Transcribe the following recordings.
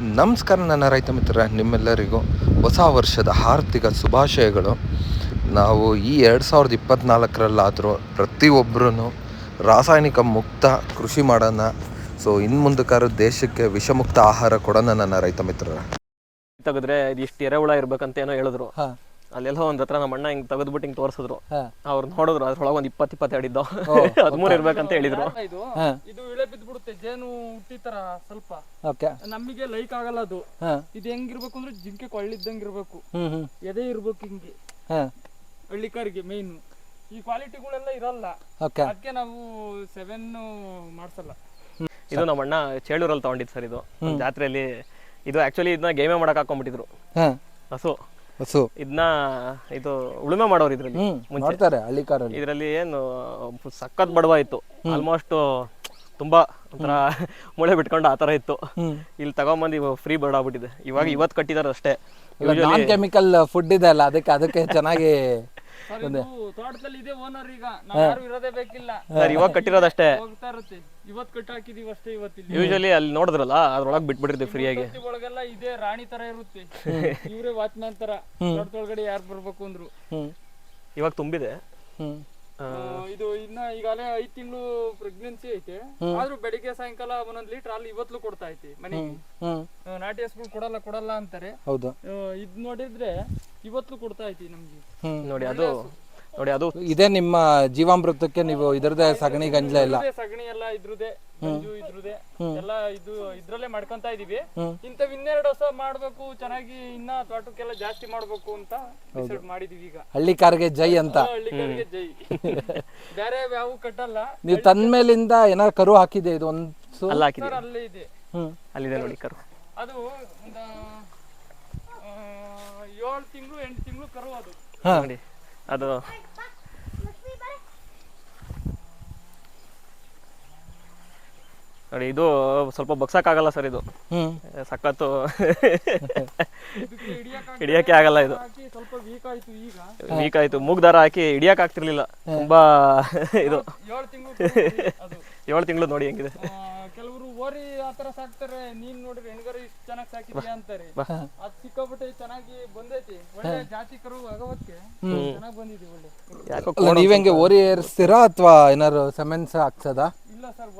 ನಮಸ್ಕಾರ ನನ್ನ ರೈತ ಮಿತ್ರ ನಿಮ್ಮೆಲ್ಲರಿಗೂ ಹೊಸ ವರ್ಷದ ಆರ್ಥಿಕ ಶುಭಾಶಯಗಳು. ನಾವು ಈ ಎರಡು ಸಾವಿರದ ಇಪ್ಪತ್ತ್ನಾಲ್ಕರಲ್ಲಾದರೂ ಪ್ರತಿಯೊಬ್ಬರೂ ರಾಸಾಯನಿಕ ಮುಕ್ತ ಕೃಷಿ ಮಾಡೋಣ. ಸೊ ಇನ್ನು ಮುಂದಕ್ಕಾದ್ರೂ ದೇಶಕ್ಕೆ ವಿಷಮುಕ್ತ ಆಹಾರ ಕೊಡೋಣ ನನ್ನ ರೈತ ಮಿತ್ರರ. ತೆಗೆದ್ರೆ ಇದು ಇಷ್ಟು ಎರೆಹುಳ ಇರಬೇಕಂತ ಏನೋ ಹೇಳಿದ್ರು. ಹಾ. ಅಲ್ಲೆಲ್ಲ ಒಂದ್ ಹತ್ರ ನಮ್ಮ ಅಣ್ಣ ಹಿಂಗ್ ತೆಗೆದ್ಬಿಟ್ಟು ಹಿಂಗ್ ತೋರಿಸಿದ್ರು. ಅವ್ರು ನೋಡಿದ್ರು ಅದ್ರೊಳಗೆ ಒಂದ್ ಇಪ್ಪತ್ತು ಇಪ್ಪತ್ತೆರಡು ಇದ್ದೋ. ಹದಿಮೂರು ಇರ್ಬೇಕಂತ ಹೇಳಿದ್ರು. ಇದು? ಇದು ಇಳೆ ಬಿದ್ಬಿಡುತ್ತೆ ಜೇನು ಹುಟ್ಟಿತರ ಸ್ವಲ್ಪ. ಓಕೆ. ನಮಗೆ ಲೈಕ್ ಆಗಲ್ಲ ಅದು. ಇದು ಹೆಂಗಿರ್ಬೇಕು ಅಂದ್ರೆ ಜಿಂಕೆ ಕೊಳ್ಳಿದ್ದಂಗೆ ಇರ್ಬೇಕು. ಎದೆ ಇರ್ಬೇಕು ಹಿಂಗೆ. ಹಳ್ಳಿ ಹಳ್ಳಿಕಾರಿಗೆ ಮೇನ್ ಈ ಕ್ವಾಲಿಟಿಗಳೆಲ್ಲ ಇರಲ್ಲ. ಓಕೆ. ಅದಕ್ಕೆ ನಾವು ಸೆವೆನ್ ಮಾಡ್ಸಲ್ಲ. ಇದು ನಮ್ಮ ಅಣ್ಣ ಚೇಳೂರಲ್ಲಿ ತಗೊಂಡಿದ್ ಸರ್ ಇದು. ಜಾತ್ರೆಯಲ್ಲಿ. ಇದು ಆಕ್ಚುಲಿ ಇದನ್ನ ಗೇಮೇ ಮಾಡಕ್ ಹಾಕೊಂಡ್ಬಿಟ್ಟಿದ್ರು. ಹಸು. ಹಸು. ಇದನ್ನ ಇದು ಉಳುಮೆ ಮಾಡೋರು ಇದ್ರಲ್ಲಿ ಮುಂಚೆ. ನೋಡ್ತಾರೆ ಹಳ್ಳಿ ಕಾರಲ್ಲಿ ಇದರಲ್ಲಿ ಏನು ಸಖತ್ ಬಡವ ಇತ್ತು. ಆಲ್ಮೋಸ್ಟ್ ತುಂಬಾ ಒಂಥರ ಮೂಳೆ ಬಿಟ್ಕೊಂಡು ಆ ತರ ಇತ್ತು. ಇಲ್ಲಿ ತಗೊಂಬಂದು ಫ್ರೀ ಬರ್ಡ್ ಆಗ್ಬಿಟ್ಟಿದೆ. ಇವಾಗ ಇವತ್ತು ಕಟ್ಟಿದಾರೆ ಅಷ್ಟೇ. ನಾನ್ ಕೆಮಿಕಲ್ ಫುಡ್ ಇದೆ ಅಲ್ಲ ಅದಕ್ಕೆ ಅದಕ್ಕೆ ಚೆನ್ನಾಗಿ ತೋಟದಲ್ಲಿ ಇದೆ ಓನರ್ ಈಗ. ನಾವು ಯಾರು ಇರೋದೇ ಬೇಕಿಲ್ಲ. ಸರ್ ಇವಾಗ ಕಟ್ಟಿರೋದಷ್ಟೇ. ಹೋಗ್ತಾ ಇರುತ್ತೆ. ಇವತ್ತು ಕಟ್ ಹಾಕಿದೀವಿ ಅಷ್ಟೇ ಇವತ್ತಿಲ್ಲಿ ಯೂಶಲಿ ಅಲ್ಲಿ ನೋಡಿದ್ರಲ್ಲ ಅದ್ರೊಳಗೆ ಬಿಟ್ಬಿಟ್ಟಿರ್ತೀವಿ ಫ್ರೀಯಾಗಿ ಒಳಗೆಲ್ಲ ಇದೇ ರಾಣಿ ತರ ಇರುತ್ತೆ. ಇವರೇ ವಾಚ್ಮ್ಯಾನ್ ತರ ತೋಟದೊಳಗಡೆ ಯಾರು ಬರ್ಬೇಕು ಅಂದ್ರು. ಇವಾಗ ತುಂಬಿದೆ. ಆ, ಇದು ಇನ್ನ ಈಗಾಗಲೇ ಐದ್ ತಿಂಗಳು ಪ್ರೆಗ್ನೆನ್ಸಿ ಐತೆ. ಆದ್ರೂ ಬೆಳಿಗ್ಗೆ ಸಾಯಂಕಾಲ ಒಂದೊಂದ್ ಲೀಟರ್ ಅಲ್ಲಿ ಇವತ್ಲು ಕೊಡ್ತಾ ಐತಿ ಮನೆಗೆ. ಹ್ಮ್. ಆ, ನಾಟಿ ಹಸುಗಳು ಕೊಡಲ್ಲ ಕೊಡಲ್ಲ ಅಂತಾರೆ. ಹೌದು. ಆ, ಇದ್ ನೋಡಿದ್ರೆ ಇವತ್ಲು ಕೊಡ್ತಾ ಐತಿ ನಮ್ಗೆ. ನೋಡಿ ಅದು ನೋಡಿ ಅದು ಇದೇ ನಿಮ್ಮ ಜೀವಾಮೃತಕ್ಕೆ ನೀವು ಇದರದೇ ಸಗಣಿ ಗಂಜಲ ಇಲ್ಲ ಇದ್ರದ್ದೇ ಸಗಣಿ ಎಲ್ಲ ಇದ್ರದೇ ಗಂಜು ಇದ್ರದೇ ಎಲ್ಲ ಇದು ಇದ್ರಲ್ಲೇ ಮಾಡ್ಕೊಂತ ಇದೀವಿ. ಇಂಥವ್ ಇನ್ನೆರಡು ಹೊಸ ಮಾಡ್ಬೇಕು ಚೆನ್ನಾಗಿ ಇನ್ನ ತೋಟಕ್ಕೆಲ್ಲ ಜಾಸ್ತಿ ಮಾಡ್ಬೇಕು ಅಂತ ಡಿಸೈಡ್ ಮಾಡಿದೀವಿ ಈಗ. ಹಳ್ಳಿ ಕಾರ್ಗೆ ಜೈ ಅಂತ. ಹಳ್ಳಿಕರಿಗೆ ಜೈ. ಬೇರೆ ಯಾವ ಕಟ್ಟಲ್ಲ. ನೀವು ತಂದ್ಮೇಲಿಂದ ಏನಾದ್ರು ಕರು ಹಾಕಿದೆ ಇದು ಒಂದು ಅಲ್ಲ ಹಾಕಿದೆ ಸರ್ ಅಲ್ಲೇ ಇದೆ. ಹ್ಮ್. ಅಲ್ಲಿದೆ ನೋಡಿ ಕರು. ಅದು ಒಂದು ಏಳು ತಿಂಗಳು ಎಂಟು ತಿಂಗಳು ಕರು ಅದು. ಹಾ. ನೋಡಿ ಅದು ನೋಡಿ ಇದು ಸ್ವಲ್ಪ ಬಗ್ಸಕ್ಕಾಗಲ್ಲ ಸರ್ ಇದು. ಹ್ಮ್. ಸಖತ್ತು. ಹಿಡಿಯಕ್ಕೆ ಆಗಲ್ಲ ಇದು. ವೀಕ್ ಆಯ್ತು ಈಗ. ವೀಕ್ ಆಯ್ತು. ಮೂಗ್ ದಾರ ಹಾಕಿ ಹಿಡಿಯಕ್ ಆಗ್ತಿರ್ಲಿಲ್ಲ. ತುಂಬಾ ಇದು. ಏಳು ತಿಂಗಳು ಅದು. ಏಳು ತಿಂಗಳು ನೋಡಿ ಹೆಂಗಿದೆ. ಕೆಲವರು ಓರಿ ಆತರ ಸಾಕ್ತಾರೆ. ನೀನ್ ನೋಡ್ರಿ ಹೆಣ್ಗರು ಇಷ್ಟು ಚೆನ್ನಾಗಿ ಸಾಕಿದ್ಯಾ ಅಂತಾರೆ. ಅದ್ ಸಿಕ್ಕಾಬಿಟ್ಟೆ ಚೆನ್ನಾಗಿ ಬಂದೈತಿ. ಒಳ್ಳೆ ಜಾತಿ ಕರು ಆಗವಕ್ಕೆ ಚೆನ್ನಾಗಿ ಬಂದಿದೆ ಒಳ್ಳೆ. ನೀವ್ ಹೆಂಗೆ ಓರಿ ಏರಿಸ್ತೀರಾ ಅಥವಾ ಏನಾರು ಸೆಮೆನ್ಸ್ ಹಾಕ್ಸದಾ?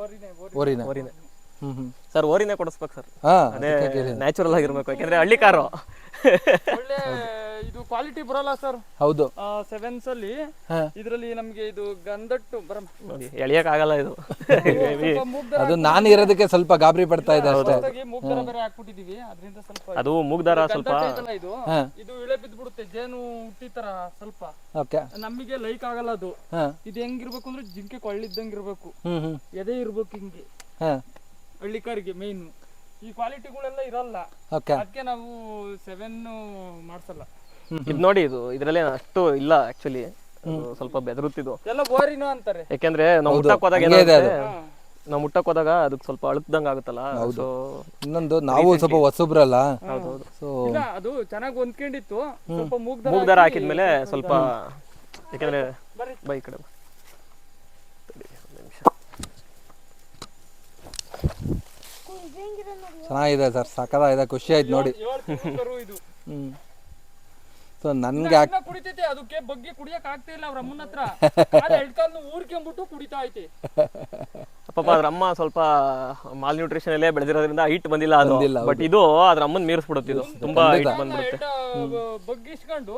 ಓರಿನೇ ಓರಿನ. ಓರಿನೇ. ಹ್ಮ್ ಹ್ಮ್. ಸರ್ ಓರಿನೇ ಕೊಡಿಸ್ಬೇಕು ಸರ್. ಹಾ ಅದೇ ನ್ಯಾಚುರಲ್ ಆಗಿರ್ಬೇಕು ಯಾಕಂದ್ರೆ ಹಳ್ಳಿ ಕಾರು ಒಳ್ಳೆ ಇದು ಕ್ವಾಲಿಟಿ ಬರಲ್ಲ ಸರ್ ಹೌದು. ಸೆವೆನ್ಸ್ ಅಲ್ಲಿ ಇದರಲ್ಲಿ ನಮ್ಗೆ ಇದು ಗಂಧಟ್ಟು ಬರ ಎಳಿಯಕ್ ಆಗಲ್ಲ ಇದು. ಸ್ವಲ್ಪ ಅದು ನಾನು ಇರೋದಕ್ಕೆ ಸ್ವಲ್ಪ ಗಾಬರಿ ಪಡ್ತಾ ಇದೆ ಅಷ್ಟೇ. ಮೂಗ್ದಾರ ಬೇರೆ ಹಾಕ್ಬಿಟ್ಟಿದೀವಿ ಅದರಿಂದ ಸ್ವಲ್ಪ ಅದು ಮೂಗ್ ದಾರ ಸ್ವಲ್ಪ. ಇದು? ಇದು ಇಳೆ ಬಿದ್ದ್ಬಿಡುತ್ತೆ ಜೇನು ಹುಟ್ಟಿತರ ಸ್ವಲ್ಪ. ಓಕೆ. ನಮಗೆ ಲೈಕ್ ಆಗಲ್ಲ ಅದು. ಇದು ಹೆಂಗಿರ್ಬೇಕು ಅಂದ್ರೆ ಜಿಂಕೆ ಕೊಳ್ಳಿದ್ದಂಗೆ ಇರ್ಬೇಕು. ಹ್ಮ್ ಹ್ಮ್. ಎದೆ ಇರ್ಬೇಕು ಹಿಂಗೆ. ಹಳ್ಳಿ ಹಳ್ಳಿಕಾರಿಗೆ ಮೇನ್ ಈ ಕ್ವಾಲಿಟಿಗಳೆಲ್ಲ ಇರಲ್ಲ. ಓಕೆ. ಅದಕ್ಕೆ ನಾವು ಸೆವೆನ್ ಮಾಡ್ಸಲ್ಲ. ಇದು ನೋಡಿ ಇದು ಇದ್ರಲ್ಲೇ ಅಷ್ಟು ಇಲ್ಲ ಆಕ್ಚುಲಿ ಸ್ವಲ್ಪ ಬೆದರುತ್ತಿದ್ದು. ಎಲ್ಲ ಬೋರಿನ ಅಂತಾರೆ. ಯಾಕೆಂದ್ರೆ ನಾವು ಹುಟ್ಟಕ್ ಹೋದಾಗ ಏನಾಗುತ್ತೆ ನಾವು ಮುಟ್ಟಕ್ ಹೋದಾಗ ಅದಕ್ಕೆ ಸ್ವಲ್ಪ ಅಳುಕ್ದಂಗ ಆಗುತ್ತಲ್ಲ ಹೌದು. ಇನ್ನೊಂದು ನಾವು ಸ್ವಲ್ಪ ಹೊಸಬ್ರಲ್ಲ ಸೊ ಇಲ್ಲ ಅದು ಚೆನ್ನಾಗಿ ಹೊಂದ್ಕೊಂಡಿತ್ತು. ಸ್ವಲ್ಪ ಮೂಗ್ದಾರ ಮೂಗ್ ದಾರ ಹಾಕಿದ್ಮೇಲೆ ಸ್ವಲ್ಪ ಯಾಕಂದ್ರೆ. ಬೈ ಕಡೆ ತಡಿ, ಒಂದ್ ನಿಮಿಷ. ಚೆನ್ನಾಗಿದೆ ಸರ್ ಸಕದಾಗಿದೆ ಖುಷಿ ಆಯ್ತು ನೋಡಿ. ಇದು. ಹ್ಮ್. ಸೊ ನನ್ಗೆ ಕುಡಿತೈತೆ ಅದಕ್ಕೆ ಬಗ್ಗೆ ಕುಡಿಯಕ್ ಆಗ್ತಾ ಇಲ್ಲ ಅವ್ರ ಅಮ್ಮನ ಹತ್ರ. ಎಳ್ಕಾಲ್ನ ಊರ್ಕೊಂಬಿಟ್ಟು ಕುಡಿತಾ ಐತೆ. ಪಾಪ ಅದ್ರ ಅಮ್ಮ ಸ್ವಲ್ಪ ಮಾಲ್ ನ್ಯೂಟ್ರಿಷನ್ ಅಲ್ಲೇ ಬೆಳೆದಿರೋದ್ರಿಂದ ಹೈಟ್ ಬಂದಿಲ್ಲ ಅದು. ಬಂದಿಲ್ಲ, ಬಟ್ ಇದು ಅದ್ರ ಅಮ್ಮನ್ ಮೀರಿಸ್ಬಿಡುತ್ತೆ ಇದು. ತುಂಬಾ ಹಿಟ್ ಬಂದ್ಬಿಡುತ್ತೆ. ಬಗ್ಗಿಸ್ಕೊಂಡು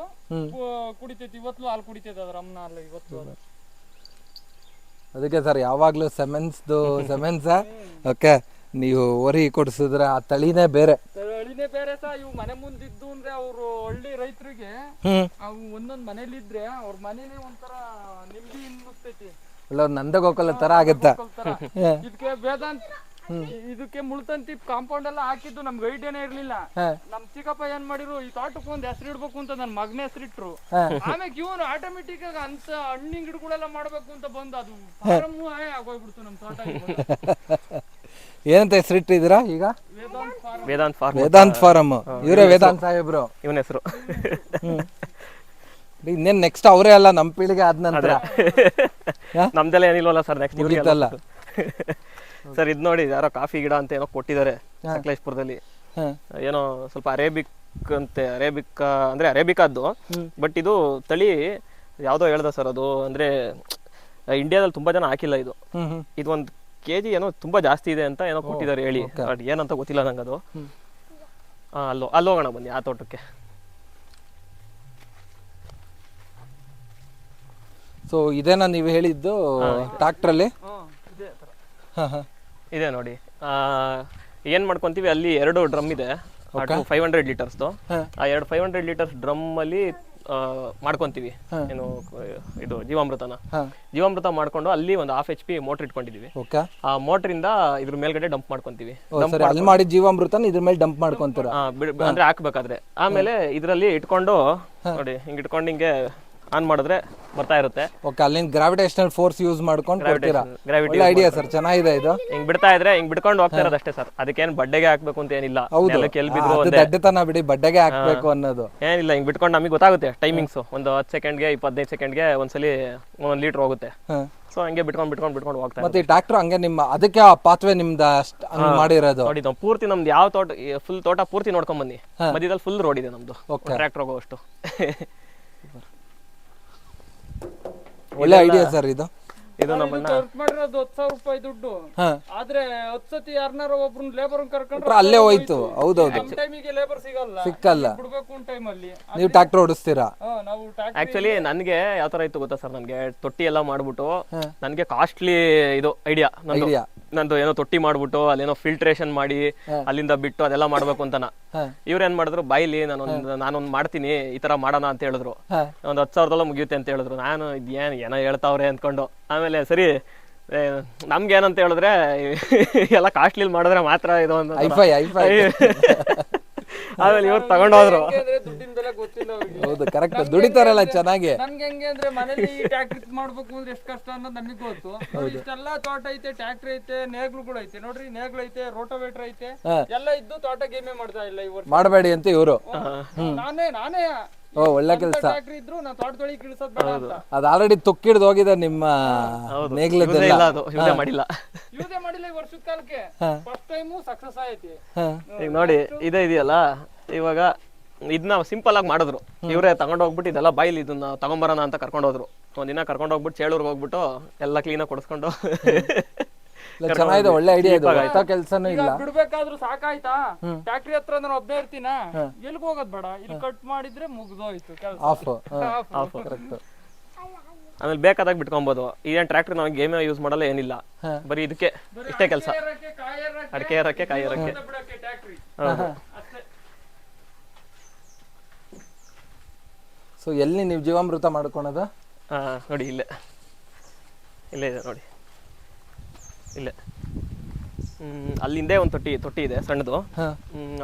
ಕುಡಿತೈತಿ. ಇವತ್ತು ಹಾಲು ಕುಡಿತೈತೆ ಅದ್ರ ಅಮ್ಮನ ಅಲ್ಲ ಇವತ್ತು ಅದಕ್ಕೆ ಸರ್ ಯಾವಾಗಲೂ ಸೆಮೆನ್ಸ್ದು ಸೆಮೆನ್ಸ ಓಕೆ ನೀವು ಓರಿ ಕೊಡಿಸಿದ್ರೆ ಆ ತಳಿನೇ ಬೇರೆ. ಹಳ್ಳಿನೇ ಬೇರೆ ಸಹ ಇವು ಮನೆ ಮುಂದಿದ್ದು ಅಂದ್ರೆ ಅವರು ಹಳ್ಳಿ ರೈತರಿಗೆ ಹ್ಮ್. ಅವು ಒಂದೊಂದ್ ಮನೇಲಿದ್ರೆ ಅವ್ರ ಮನೇಲಿ ಒಂಥರ ನಿಮ್ದಿ ಅನ್ನಿಸ್ತೈತಿ. ನಂದ ನಂದಗೋಕಲ ತರ ಆಗತ್ತ. ಇದಕ್ಕೆ ವೇದಾಂತ ಇದಕ್ಕೆ ಮುಳ್ತಂತಿ ಕಾಂಪೌಂಡ್ ಎಲ್ಲ ಹಾಕಿದ್ದು ನಮ್ಗೆ ಐಡಿಯಾನೇ ಇರ್ಲಿಲ್ಲ. ನಮ್ ಚಿಕ್ಕಪ್ಪ ಏನ್ ಮಾಡಿರು ಈ ತೋಟಕ್ಕೆ ಒಂದ್ ಹೆಸರು ಇಡ್ಬೇಕು ಅಂತ ನನ್ ಮಗನ ಹೆಸರಿಟ್ರು ಇಟ್ರು. ಆಮೇಲೆ ಇವನು ಆಟೋಮೆಟಿಕ್ ಆಗಿ ಅಂತ ಹಣ್ಣಿನ ಗಿಡಗಳೆಲ್ಲ ಮಾಡ್ಬೇಕು ಅಂತ ಬಂದು ಅದು ಫಾರಮ್ ಆಗೋಗ್ಬಿಡ್ತು ನಮ್ ತೋಟ. ಏನಂತ ಹೆಸರಿಟ್ಟಿದ್ದೀರಾ ಈಗ? ವೇದಾಂತ್. ವೇದಾಂತ್ ಫಾರ್ಮ್ ವೇದಾಂತ್ ಫಾರಮ್ ಇವರೇ ವೇದಾಂತ್ ಸಾಹೇಬ್ರು. ಇವನ ಹೆಸರು. ಇನ್ನೇನ್ ನೆಕ್ಸ್ಟ್ ಅವರೇ ಅಲ್ಲ ನಮ್ಮ ಪೀಳಿಗೆ ಆದ ನಂತರ? ನಮ್ದೆಲ್ಲ ಏನಿಲ್ವಲ್ಲ ಸರ್ ನೆಕ್ಸ್ಟ್ ಮುಗೀತಲ್ಲ. ಸರ್ ಇದು ನೋಡಿ ಯಾರೋ ಕಾಫಿ ಗಿಡ ಅಂತ ಏನೋ ಕೊಟ್ಟಿದ್ದಾರೆ ಸಕಲೇಶ್ಪುರದಲ್ಲಿ. ಏನೋ ಸ್ವಲ್ಪ ಅರೇಬಿಕ್ ಅಂತೆ ಅರೇಬಿಕ್ ಅಂದ್ರೆ ಅರೇಬಿಕಾದ್ದು. ಬಟ್ ಇದು ತಳಿ ಯಾವ್ದೋ ಹೇಳ್ದ ಸರ್ ಅದು ಅಂದ್ರೆ ಇಂಡಿಯಾದಲ್ಲಿ ತುಂಬಾ ಜನ ಹಾಕಿಲ್ಲ ಇದು. ಹ್ಮ್ ಹ್ಮ್. ಇದು ಒಂದು ಕೆ ಜಿ ಏನೋ ತುಂಬಾ ಜಾಸ್ತಿ ಇದೆ ಅಂತ ಏನೋ ಕೊಟ್ಟಿದ್ದಾರೆ ಹೇಳಿ. ಬಟ್ ಏನಂತ ಗೊತ್ತಿಲ್ಲ ನಂಗೆ ಅದು ಆ, ಅಲ್ಲೋ ಅಲ್ಲಿ ಹೋಗೋಣ ಬನ್ನಿ ಆ ತೋಟಕ್ಕೆ. ಸೊ ಇದೇನಾ ನೀವು ಹೇಳಿದ್ದು ಹಾಂ ಇದೆ. ನೋಡಿ. ಆ, ಏನ್ ಮಾಡ್ಕೊಂತೀವಿ ಅಲ್ಲಿ ಎರಡು ಡ್ರಮ್ ಇದೆ. ಫೈವ್ ಹಂಡ್ರೆಡ್ ಲೀಟರ್ಸ್ದು ಆ ಎರಡು ಫೈವ್ ಹಂಡ್ರೆಡ್ ಲೀಟರ್ಸ್ ಡ್ರಮ್ ಅಲ್ಲಿ ಆ, ಮಾಡ್ಕೊಂತೀವಿ. ಏನು ಇದು ಜೀವಾಮೃತನ. ಜೀವಾಮೃತ ಮಾಡ್ಕೊಂಡು ಅಲ್ಲಿ ಒಂದು ಹಾಫ್ ಎಚ್ ಪಿ ಮೋಟರ್ ಇಟ್ಕೊಂಡಿದೀವಿ. ಆ ಆ ಇಂದ ಇದ್ರ ಮೇಲ್ಗಡೆ ಡಂಪ್ ಮಾಡ್ಕೊಂತೀವಿ. ಅಲ್ಲಿ ಮಾಡಿದ ಜೀವಾಮೃತನ ಇದ್ರ ಮೇಲೆ ಡಂಪ್ ಮಾಡ್ಕೊಂತೀರ? ಅಂದ್ರೆ ಹಾಕ್ಬೇಕಾದ್ರೆ. ಆಮೇಲೆ ಇದರಲ್ಲಿ ಇಟ್ಕೊಂಡು ನೋಡಿ ಹಿಂಗ್ ಇಟ್ಕೊಂಡು ಹಿಂಗೆ ಆನ್ ಮಾಡಿದ್ರೆ ಬರ್ತಾ ಇರುತ್ತೆ. ಓಕೆ ಅಲ್ಲಿಂದ ಗ್ರಾವಿಟೇಷನಲ್ ಫೋರ್ಸ್ ಯೂಸ್ ಮಾಡ್ಕೊಂಡು ಕೊಡ್ತೀರಾ? ಗ್ರಾವಿಟಿ ಒಳ್ಳೆ ಐಡಿಯಾ ಸರ್ ಚೆನ್ನಾಗಿದೆ ಇದು. ಹಿಂಗ್ ಬಿಡ್ತಾ ಇದ್ರೆ ಹಿಂಗ್ ಬಿಡ್ಕೊಂಡು ಹೋಗ್ತಾ ಇರೋದು ಅಷ್ಟೇ ಸರ್ ಅದಕ್ಕೇನ್ ಬಡ್ಡೆಗೆ ಹಾಕ್ಬೇಕು ಅಂತ ಏನಿಲ್ಲ. ಹೌದು. ಎಲ್ಲಿ ಬಿದ್ರು ಅದು ಒಂದೇ. ದಡ್ಡತನ ಬಿಡಿ ಬಡ್ಡೆಗೆ ಹಾಕ್ಬೇಕು ಅನ್ನೋದು. ಏನಿಲ್ಲ ಹಿಂಗ್ ಬಿಟ್ಕೊಂಡು ನಮಗೆ ಗೊತ್ತಾಗುತ್ತೆ ಟೈಮಿಂಗ್ಸ್ ಒಂದು ಹತ್ತು ಸೆಕೆಂಡ್ಗೆ ಇಪ್ಪತ್ತೈದು ಸೆಕೆಂಡ್ಗೆ ಒಂದ್ಸಲಿ ಒಂದ್ ಲೀಟರ್ ಹೋಗುತ್ತೆ. ಸೊ ಹಂಗೆ ಬಿಟ್ಕೊಂಡು ಬಿಟ್ಕೊಂಡು ಬಿಟ್ಕೊಂಡು ಹೋಗ್ತಾ ಮತ್ತೆ ಈ ಟ್ರಾಕ್ಟರ್ ಹಂಗೆ ನಿಮ್ಮ ಅದಕ್ಕೆ ಆ ಪಾತ್ವೆ ನಿಮ್ದು ಅಷ್ಟು ಹಂಗ್ ಮಾಡಿರೋದು. ನೋಡಿ ನಾವು ಪೂರ್ತಿ ನಮ್ದು ಯಾವ ತೋಟ ಫುಲ್ ತೋಟ ಪೂರ್ತಿ ನೋಡ್ಕೊಂಡ್ ಬನ್ನಿ ಮಧ್ಯದಲ್ಲಿ ಫುಲ್ ರೋಡ್ ಇದೆ ನಮ್ದು. ಟ್ರ್ಯಾಕ್ಟರ್ ಹೋಗೋಷ್ಟು ಒಳ್ಳೆ ಐಡಿಯಾ ಸರ್ ಇದು. ಇದು ನಮ್ಮನ್ನ ಖರ್ಚು ಮಾಡಿರೋದು ಹತ್ತು ಸಾವಿರ ರೂಪಾಯಿ ದುಡ್ಡು. ಹಾ. ಆದ್ರೆ ಹತ್ತು ಸತಿ ಯಾರನ್ನಾರ ಒಬ್ರು ಲೇಬರ್ ಕರ್ಕೊಂಡ್ರೆ ಅಲ್ಲೇ ಹೋಯ್ತು. ಹೌದೌದು. ಟೈಮಿಗೆ ಲೇಬರ್ ಸಿಗಲ್ಲ. ಸಿಕ್ಕಲ್ಲ. ಬಿಡ್ಬೇಕು ಟೈಮ್ ಅಲ್ಲಿ. ನೀವು ಟ್ರ್ಯಾಕ್ಟರ್ ಓಡಿಸ್ತೀರಾ? ಹಾ, ನಾವು ಟ್ಯಾಕ್ಸ್ ಆಕ್ಚುಲಿ ನನ್ಗೆ ಯಾವ ತರ ಇತ್ತು ಗೊತ್ತಾ ಸರ್ ನನಗೆ ತೊಟ್ಟಿ ಎಲ್ಲ ಮಾಡ್ಬಿಟ್ಟು ನನ್ಗೆ ಕಾಸ್ಟ್ಲಿ ಇದು ಐಡಿಯಾ ನಂದು Idea. ನಂದು ಏನೋ ತೊಟ್ಟಿ ಮಾಡ್ಬಿಟ್ಟು ಅಲ್ಲೇನೋ ಫಿಲ್ಟ್ರೇಷನ್ ಮಾಡಿ ಅಲ್ಲಿಂದ ಬಿಟ್ಟು ಅದೆಲ್ಲ ಮಾಡ್ಬೇಕು ಅಂತನ. ಹಾ. ಇವ್ರು ಏನ್ ಮಾಡಿದ್ರು ಬಾಯಿಲಿ ನಾನೊಂದ್ ನಾನೊಂದ್ ಮಾಡ್ತೀನಿ ಈ ತರ ಮಾಡೋಣ ಅಂತ ಹೇಳಿದ್ರು. ಒಂದ್ ಹತ್ತು ಸಾವಿರದಲ್ಲ ಮುಗಿಯುತ್ತೆ ಅಂತ ಹೇಳಿದ್ರು. ನಾನು ಇದೇನ್ ಏನೋ ಹೇಳ್ತಾವ್ರೆ ಅಂದ್ಕೊಂಡು ಆಮೇಲೆ ಸರಿ ನಮ್ಗೆ ಏನಂತ ಹೇಳಿದ್ರೆ ಎಲ್ಲ ಕಾಸ್ಟ್ಲಿ ಮಾಡಿದ್ರೆ ಮಾತ್ರ ಇದು ಐಫೈ ಆಮೇಲೆ ಇವ್ರು ತಗೊಂಡೋದ್ರು. ದುಡ್ಡಿನ ಬೆಲೆ ಗೊತ್ತಿಲ್ಲ ಅವ್ರಿಗೆ. ಹೌದು ಕರೆಕ್ಟ್ ದುಡಿತಾರಲ್ಲ ಚೆನ್ನಾಗಿ. ನನ್ಗೆ ಹೆಂಗೆ ಅಂದ್ರೆ ಮನೇಲಿ ಈ ಟ್ಯಾಕ್ಟ್ರಿ ಮಾಡ್ಬೇಕು ಅಂದ್ರೆ ಎಷ್ಟು ಕಷ್ಟ ಅನ್ನೋದು ನನಗೆ ಗೊತ್ತು. ಇಷ್ಟೆಲ್ಲ ತೋಟ ಐತೆ ಟ್ಯಾಕ್ಟ್ರಿ ಐತೆ ನೇಗ್ಲುಗಳು ಐತೆ. ನೋಡ್ರಿ ನೇಗ್ಲು ಐತೆ ರೋಟೋವೇಟರ್ ಐತೆ. ಎಲ್ಲ ಇದ್ದು ತೋಟ ಗೇಮೇ ಮಾಡ್ತಾ ಇಲ್ಲ ಈ ವರ್ಷ. ಮಾಡಬೇಡಿ ಅಂತ ಇವರು. ನಾನೇ ನಾನೇ. ಓ ಒಳ್ಳೆ ಕೆಲಸ. ಟ್ಯಾಕ್ಟ್ರಿ ಇದ್ರು ನಾ ತೋಟದೊಳಗೆ ಇಳಿಸೋದ್ ಬೇಡ ಅಂತ. ಅದು ಆಲ್ರೆಡಿ ತುಕ್ಕಿಡ್ದು ಹೋಗಿದೆ ನಿಮ್ಮ ಯೂಸೇ ನೇಗ್ಲದೆಲ್ಲ ಇಲ್ಲ ಅದು. ಯೂಸೇ ಮಾಡಿಲ್ಲ. ಯೂಸೇ ಮಾಡಿಲ್ಲ ಈ ವರ್ಷದ ಕಾಲಕ್ಕೆ. ಫಸ್ಟ್ ಟೈಮು ಸಕ್ಸಸ್ ಆಯ್ತಿ. ಈಗ ನೋಡಿ ಇದೇ ಇದೆಯಲ್ಲ? ಇವಾಗ ಇದನ್ನ ಸಿಂಪಲ್ ಆಗಿ ಮಾಡಿದ್ರು. ಇವರೇ ತಗೊಂಡ್ ಹೋಗ್ಬಿಟ್ಟು ಇದೆಲ್ಲ ಬಾಯಿಲಿ ಇದನ್ನ ತಗೊಂಬರೋಣ ಅಂತ ಕರ್ಕೊಂಡು ಹೋದ್ರು. ಒಂದಿನ ಕರ್ಕೊಂಡು ಹೋಗ್ಬಿಟ್ಟು ಚೇಳೂರ್ಗೆ ಹೋಗ್ಬಿಟ್ಟು ಎಲ್ಲ ಕ್ಲೀನಾಗಿ ಕೊಡಿಸ್ಕೊಂಡು. ಚೆನ್ನಾಗಿದೆ ಒಳ್ಳೆ ಐಡಿಯಾ ಇದು. ಹೊಸ ಕೆಲ್ಸನೂ ಈಗ ಇಲ್ಲ. ಬಿಡ್ಬೇಕಾದ್ರೂ ಸಾಕಾಯ್ತಾ? ಫ್ಯಾಕ್ಟ್ರಿ ಹತ್ರ ನಾನು ಒಬ್ಬನೇ ಇರ್ತೀನ? ಎಲ್ಗ್ ಹೋಗೋದ್ ಬೇಡ. ಇಲ್ಲಿ ಕಟ್ ಮಾಡಿದ್ರೆ ಮುಗ್ದೋಯ್ತು ಕೆಲಸ. ಆಫ್ ಕರೆಕ್ಟ್ ಆಮೇಲೆ ಬೇಕಾದಾಗ ಬಿಟ್ಕೊಬೋದು. ಏನ್ ಟ್ರ್ಯಾಕ್ಟರ್ ನಾವು ಗೇಮ್ ಯೂಸ್ ಮಾಡಲ್ಲ ಏನಿಲ್ಲ. ಬರೀ ಇದಕ್ಕೆ ಇಷ್ಟೇ ಕೆಲಸ. ಅಡಿಕೆ ಏರಕ್ಕೆ ಕಾಯಿ ಅಷ್ಟೇ. ಸೊ ಎಲ್ಲಿ ನೀವು ಜೀವಾಮೃತ ಮಾಡ್ಕೊಳೋದು? ಹಾ ನೋಡಿ ಇಲ್ಲೇ. ಇಲ್ಲೇ ಇದೆ ನೋಡಿ. ಇಲ್ಲೇ. ಅಲ್ಲಿಂದೇ ಒಂದು ತೊಟ್ಟಿ ತೊಟ್ಟಿ ಇದೆ ಸಣ್ಣದು.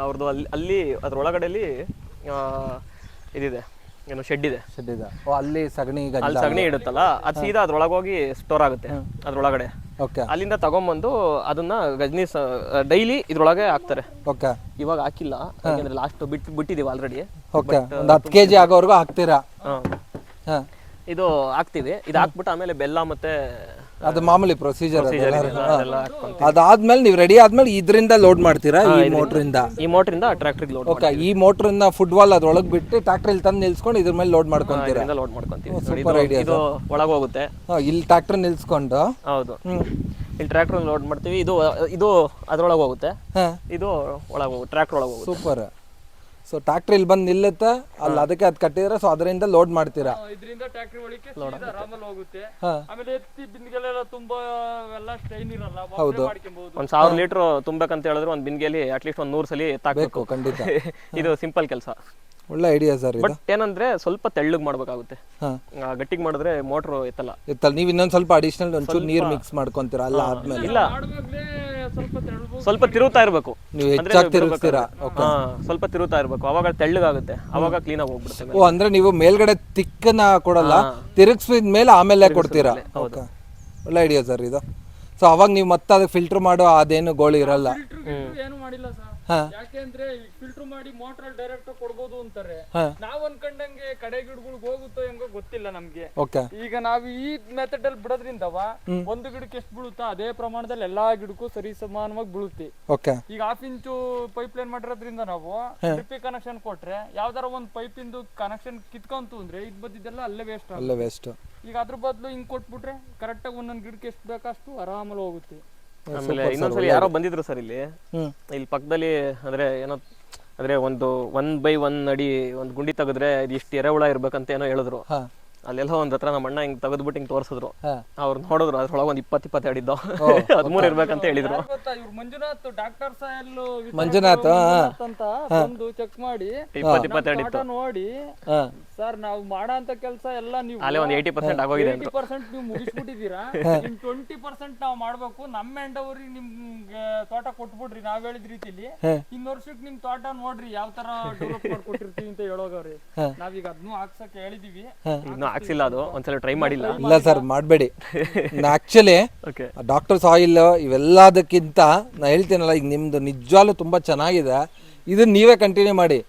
ಅವ್ರದ್ದು ಅಲ್ಲಿ ಅಲ್ಲಿ ಅದ್ರ ಒಳಗಡೆ ಆ, ಇದಿದೆ ಏನು ಶೆಡ್ ಇದೆ. ಶೆಡ್ಡಿದ ಓ ಅಲ್ಲಿ ಸಗಣಿ ಅಲ್ಲಿ ಸಗಣಿ ಇಡುತ್ತಲ್ಲ ಅದು ಸೀದಾ ಅದ್ರೊಳಗೆ ಹೋಗಿ ಸ್ಟೋರ್ ಆಗುತ್ತೆ ಅದ್ರೊಳಗಡೆ. ಓಕೆ ಅಲ್ಲಿಂದ ತಗೊಂಬಂದು ಅದನ್ನ ಗಜ್ನಿ ಡೈಲಿ ಇದ್ರೊಳಗೆ ಹಾಕ್ತಾರೆ. ಓಕೆ ಇವಾಗ ಹಾಕಿಲ್ಲ ಯಾಕಂದ್ರೆ ಲಾಸ್ಟ್ ಬಿಟ್ಟು ಬಿಟ್ಟಿದೀವಿ ಆಲ್ರೆಡಿ ಓಕೆ ಒಂದು ಹತ್ತು ಕೆ ಜಿ ಆಗೋವರೆಗೂ ಹಾಕ್ತೀರಾ? ಹಾ. ಇದು ಹಾಕ್ತಿವಿ. ಇದು ಹಾಕ್ಬಿಟ್ಟು ಆಮೇಲೆ ಬೆಲ್ಲ ಮತ್ತೆ ಅದು ಮಾಮೂಲಿ ಪ್ರೊಸೀಜರ್ ಅದಾದ್ಮೇಲೆ ನೀವು ರೆಡಿ ಆದ್ಮೇಲೆ ಇದರಿಂದ ಲೋಡ್ ಮಾಡ್ತೀರಾ? ಈ ಮೋಟ್ರಿಂದ ಈ ಮೋಟ್ರಿಂದ ಟ್ರ್ಯಾಕ್ಟರ್ಗೆ ಲೋಡ್ ಓಕೆ ಈ ಮೋಟ್ರಿಂದ ಫುಟ್ಬಾಲ್ ಅದ್ರೊಳಗ್ ಬಿಟ್ಟು ಟ್ರಾಕ್ಟರ್ ಇಲ್ಲಿ ತಂದು ನಿಲ್ಸ್ಕೊಂಡು ಇದ್ರ ಮೇಲೆ ಲೋಡ್ ಮಾಡ್ಕೊಂತೀರಾ? ಲೋಡ್ ಮಾಡ್ಕೊಂತೀವಿ. ನೋಡಿ, super ಇದು- ಒಳಗೆ ಹೋಗುತ್ತೆ. ಇಲ್ಲಿ ಟ್ರಾಕ್ಟರ್ ನಿಲ್ಸ್ಕೊಂಡು? ಹೌದು. ಇಲ್ಲಿ ಟ್ರ್ಯಾಕ್ಟರ್ ಲೋಡ್ ಮಾಡ್ತೀವಿ. ಇದು ಇದು ಅದ್ರೊಳಗೆ ಹೋಗುತ್ತೆ. ಇದು ಒಳಗೆ ಹೋಗುತ್ತೆ. ಟ್ರ್ಯಾಕ್ಟರ್ ಒಳಗೆ ಹೋಗುತ್ತೆ. ಸೂಪರ್ ಸೊ ಟ್ರಾಕ್ಟರ್ ಇಲ್ಲಿ ಬಂದು ನಿಲ್ಲುತ್ತೆ. ಅಲ್ಲಿ ಅದಕ್ಕೆ ಅದು ಕಟ್ಟಿದ್ರೆ ಸೊ ಅದರಿಂದ ಲೋಡ್ ಮಾಡ್ತೀರಾ? ಇದರಿಂದ ಟ್ರ್ಯಾಕ್ಟರ್ ಆರಾಮಲ್ಲಿ ಹೋಗುತ್ತೆ. ಆಮೇಲೆ ಎತ್ತಿ ಬಿಂದಿಗೆಲ್ಲ ತುಂಬಾ ಎಲ್ಲ ಸ್ಟೈನ್ ಇರಲ್ಲ ಹೌದು. ಮಾಡ್ಕೊಬಹುದು ಒಂದ್ ಸಾವಿರ ಲೀಟರ್ ತುಂಬೇಕಂತ ಹೇಳಿದ್ರೆ ಒಂದ್ ಬಿನ್ಗೆಲಿ ಅಟ್ಲೀಸ್ಟ್ ಒಂದ್ ನೂರ್ ಸಲ ತಾಕಬೇಕು ಖಂಡಿತ. ಇದು ಸಿಂಪಲ್ ಕೆಲಸ. ಒಳ್ಳೆ ಐಡಿಯಾ ಸರ್ ಇದು. ಬಟ್ ಏನಂದ್ರೆ ಸ್ವಲ್ಪ ತೆಳ್ಳಗ್ ಮಾಡ್ಬೇಕಾಗುತ್ತೆ. ಗಟ್ಟಿಗೆ ಮಾಡಿದ್ರೆ ಮೋಟರ್ ಎತ್ತಲ್ಲ. ಎತ್ತಲ್ಲ. ನೀವು ಇನ್ನೊಂದ್ ಸ್ವಲ್ಪ ಅಡಿಷನಲ್ ಒಂಚೂರು ನೀರ್ ಮಿಕ್ಸ್ ಮಾಡ್ಕೊಂತೀರಾ? ಅಲ್ಲ ಆದ್ಮೇಲೆ. ಇಲ್ಲ. ಸ್ವಲ್ಪ ತಿರುತ್ತಾ ಸ್ವಲ್ಪ ತಿರುಗ್ತಾ ಇರ್ಬೇಕು. ನೀವು ಹೆಚ್ಚಾಗಿ. ತಿರುಗಿಸ್ತೀರಾ ಹಾ ಸ್ವಲ್ಪ ತಿರುಗ್ತಾ ಇರಬೇಕು. ಅವಾಗ ತೆಳ್ಳಗಾಗುತ್ತೆ. ಅವಾಗ ಕ್ಲೀನ್ ಆಗಿ ಹೋಗ್ಬಿಡುತ್ತೆ ಓ ಅಂದ್ರೆ ನೀವು ಮೇಲ್ಗಡೆ ತಿಕ್ಕನ್ನ ಕೊಡಲ್ಲ ತಿರುಗಿಸಿದ ಮೇಲೆ ಆಮೇಲೆ ಕೊಡ್ತೀರಾ? ಓಕೆ ಒಳ್ಳೆ ಐಡಿಯಾ ಸರ್ ಇದು. ಸೊ ಅವಾಗ ನೀವು ಮತ್ತೆ ಅದಕ್ಕೆ ಫಿಲ್ಟರ್ ಮಾಡೋ ಅದೇನು ಗೋಳಿ ಇರಲ್ಲ. ಏನು ಮಾಡಿಲ್ಲ ಸರ್ ಯಾಕೆಂದ್ರೆ ಫಿಲ್ಟರ್ ಮಾಡಿ ಮೋಟರ್ ಡೈರೆಕ್ಟ್ ಕೊಡ್ಬೋದು ಅಂತಾರೆ. ನಾವ್ ಅನ್ಕೊಂಡಂಗೆ ಕಡೆ ಗಿಡಗಳಿಗೆ ಹೋಗುತ್ತೋ ಹೆಂಗೋ ಗೊತ್ತಿಲ್ಲ ನಮ್ಗೆ. ಈಗ ನಾವ್ ಈ ಮೆಥಡ್ ಅಲ್ಲಿ ಬಿಡೋದ್ರಿಂದವ ಒಂದು ಗಿಡಕ್ಕೆ ಎಷ್ಟು ಬೀಳುತ್ತೋ ಅದೇ ಪ್ರಮಾಣದಲ್ಲಿ ಎಲ್ಲಾ ಗಿಡಕ್ಕೂ ಸರಿ ಸಮಾನವಾಗಿ ಬೀಳುತ್ತೆ. ಈಗ ಹಾಫ್ ಇಂಚು ಪೈಪ್ ಲೈನ್ ಮಾಡಿರೋದ್ರಿಂದ ನಾವು ಡ್ರಿಪ್ ಕನೆಕ್ಷನ್ ಕೊಟ್ರೆ ಯಾವ್ದಾರ ಒಂದ್ ಪೈಪ್ ಇಂದು ಕನೆಕ್ಷನ್ ಕಿತ್ಕೊಂತು ಅಂದ್ರೆ ಇದ್ ಬದ್ದಿದ್ದೆಲ್ಲ ಅಲ್ಲೇ ವೇಸ್ಟ್ ಅಲ್ಲೇ ವೇಸ್ಟ್ ಈಗ ಅದ್ರ ಬದಲು ಹಿಂಗ್ ಕೊಟ್ಬಿಟ್ರೆ ಕರೆಕ್ಟ್ ಆಗಿ ಒಂದೊಂದ್ ಗಿಡಕ್ಕೆ ಎಷ್ಟು ಬೇಕಷ್ಟು ಆರಾಮಲ್ಲಿ ಹೋಗುತ್ತೆ. ಆಮೇಲೆ ಇನ್ನೊಂದ್ಸಲಿ ಯಾರೋ ಬಂದಿದ್ರು ಸರ್ ಇಲ್ಲಿ. ಇಲ್ಲಿ ಪಕ್ಕದಲ್ಲಿ ಅಂದ್ರೆ ಏನೋ ಅಂದ್ರೆ ಒಂದು ಒನ್ ಬೈ ಒನ್ ಅಡಿ ಒಂದು ಗುಂಡಿ ತೆಗೆದ್ರೆ ಇಷ್ಟು ಎರೆಹುಳ ಇರ್ಬೇಕಂತ ಏನೋ ಹೇಳಿದ್ರು. ಅಲ್ಲೆಲ್ಲ ಒಂದ್ ಹತ್ರ ನಮ್ಮ ಅಣ್ಣ ಹಿಂಗ್ ತೆಗೆದ್ಬಿಟ್ಟು ಹಿಂಗ್ ತೋರಿಸಿದ್ರು. ಅವ್ರು ನೋಡಿದ್ರು ಅದ್ರೊಳಗೆ ಒಂದ್ ಇಪ್ಪತ್ ಇಪ್ಪತ್ತು ಅಡಿದ್ದು ಹದಿಮೂರು ಇರ್ಬೇಕಂತ ಹೇಳಿದ್ರು. ಗೊತ್ತಾ? ಇವ್ರು ಮಂಜುನಾಥ್ ಡಾಕ್ಟರ್ ಸಾಯಲ್ ಮಂಜುನಾಥ್. ಅಂತ ಬಂದು ಚೆಕ್ ಮಾಡಿ. ಇಪ್ಪತ್ತು ಇಪ್ಪತ್ತು ಅಡಿ ತೋಟ ನೋಡಿ ಹಾ. ಸರ್ ನಾವು ಮಾಡೋ ಕೆಲಸ ಎಲ್ಲ ನೀವು ಅಲ್ಲೇ ಒಂದ್ ಏಯ್ಟಿ ಪರ್ಸೆಂಟ್ ಆಗೋಗಿದೆ ಏಯ್ಟಿ ಪರ್ಸೆಂಟ್ ನೀವು ಮುಗಿಸ್ಬಿಟ್ಟಿದ್ದೀರಾ? ಇನ್ ಟ್ವೆಂಟಿ ಪರ್ಸೆಂಟ್ ನಾವು ಮಾಡ್ಬೇಕು. ನಮ್ಮ ಎಂಡವ್ರಿಗೆ ನಿಮ್ಗೆ ತೋಟ ಕೊಟ್ಬಿಡ್ರಿ ನಾವ್ ಹೇಳಿದ ರೀತಿಲಿ. ಇನ್ ವರ್ಷಕ್ಕೆ ನಿಮ್ ತೋಟ ನೋಡ್ರಿ ಯಾವ ತರ ಡೆವಲಪ್ ಮಾಡ್ಕೊಟ್ಟಿರ್ತೀವಿ ಅಂತ ಹೇಳೋಗವ್ರಿ. ನಾವೀಗ ಅದನ್ನೂ ಹಾಕ್ಸಕ್ ಹೇಳಿದೀವಿ. ಇನ್ನು ಹಾಕ್ಸಿಲ್ಲ ಅದು ಒಂದ್ಸಲ ಟ್ರೈ ಮಾಡಿಲ್ಲ. ಇಲ್ಲ ಸರ್ ಮಾಡಬೇಡಿ. ಆಕ್ಚುಲಿ ಓಕೆ ಡಾಕ್ಟರ್ಸ್ ಆಯಿಲ್ ಇವೆಲ್ಲದಕ್ಕಿಂತ ನಾ ಹೇಳ್ತೀನಲ್ಲ ಈಗ ನಿಮ್ಮದು ನಿಜವಾಗ್ಲೂ ತುಂಬಾ ಚೆನ್ನಾಗಿದೆ. ಇದನ್ನ ನೀವೇ ಕಂಟಿನ್ಯೂ ಮಾಡಿ.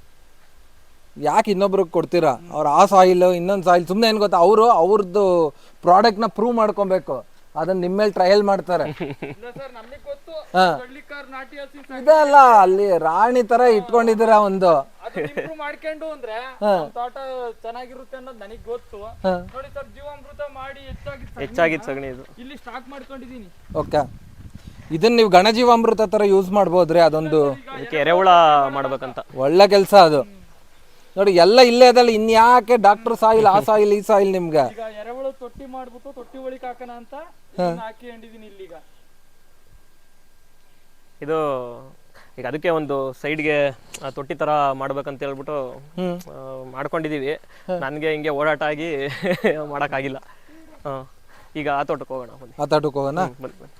ಯಾಕೆ ಇನ್ನೊಬ್ರಿಗೆ ಕೊಡ್ತೀರಾ? ಅವ್ರ ಆ ಸಾಯಿಲ್ ಇನ್ನೊಂದು ಸಾಯಿಲ್ ಸುಮ್ಮನೆ ಏನು ಗೊತ್ತಾ? ಅವರು ಅವ್ರದ್ದು ಪ್ರಾಡಕ್ಟ್ನ ಪ್ರೂವ್ ಮಾಡ್ಕೊಬೇಕು. ಅದನ್ನ ನಿಮ್ಮ ಮೇಲೆ ಟ್ರಯಲ್ ಮಾಡ್ತಾರೆ. ಹಾ. ಇದಲ್ಲ ಅಲ್ಲಿ ರಾಣಿ ತರ ಇಟ್ಕೊಂಡಿದ್ದೀರಾ ಒಂದು. ಇಂಪ್ರೂವ್ ಮಾಡ್ಕೊಂಡು ಅಂದ್ರೆ ನಮ್ ತೋಟ ಚೆನ್ನಾಗಿರುತ್ತೆ ಅನ್ನೋದು ನನಗ್ ಗೊತ್ತು. ನೋಡಿ ಸರ್ ಜೀವಾಮೃತ ಮಾಡಿ ಹೆಚ್ಚಾಗಿ ಸಗಣಿ. ಹೆಚ್ಚಾಗಿತ್ತು ಸಗಣಿ ಇದು. ಇಲ್ಲಿ ಸ್ಟಾಕ್ ಮಾಡ್ಕೊಂಡಿದೀನಿ. ಓಕೆ. ಇದನ್ನ ನೀವು ಜೀವಾಮೃತ ತರ ಯೂಸ್ ಮಾಡ್ಬೋದ್ರಿ ಅದೊಂದು ಎರೆಹುಳ ಮಾಡ್ಬೇಕಂತ. ಒಳ್ಳೆ ಕೆಲಸ ಅದು. ನೋಡಿ ಎಲ್ಲ ಇಲ್ಲೇ ಅದಲ್ಲ ಇನ್ಯಾಕೆ ಡಾಕ್ಟರ್ ಸಾಯಿಲ್ ಆ ಸಾಯಿಲ್ ಈ ಸಾಯಿಲ್ ನಿಮ್ಗೆ? ಈಗ ಎರೆಹುಳು ತೊಟ್ಟಿ ಮಾಡ್ಬಿಟ್ಟು ತೊಟ್ಟಿ ಒಳಿಕ್ ಹಾಕೋಣ ಅಂತ ಇದನ್ನ ಹಾಕೊಂಡಿದೀನಿ ಇಲ್ಲಿಗ. ಇದು ಈಗ ಅದಕ್ಕೆ ಒಂದು ಸೈಡ್ಗೆ ತೊಟ್ಟಿ ತರ ಮಾಡ್ಬೇಕಂತ ಹೇಳ್ಬಿಟ್ಟು ಆ, ಮಾಡ್ಕೊಂಡಿದೀವಿ. ನನಗೆ ಹಿಂಗೆ ಓಡಾಟ ಆಗಿ ಮಾಡೋಕ್ಕಾಗಿಲ್ಲ. ಹ. ಈಗ ಆ ತೋಟಕ್ಕೆ ಹೋಗೋಣ ಬನ್ನಿ. ತೋಟಕ್ಕೆ ಹೋಗೋಣ? ಬನ್ನಿ ಬನ್ನಿ.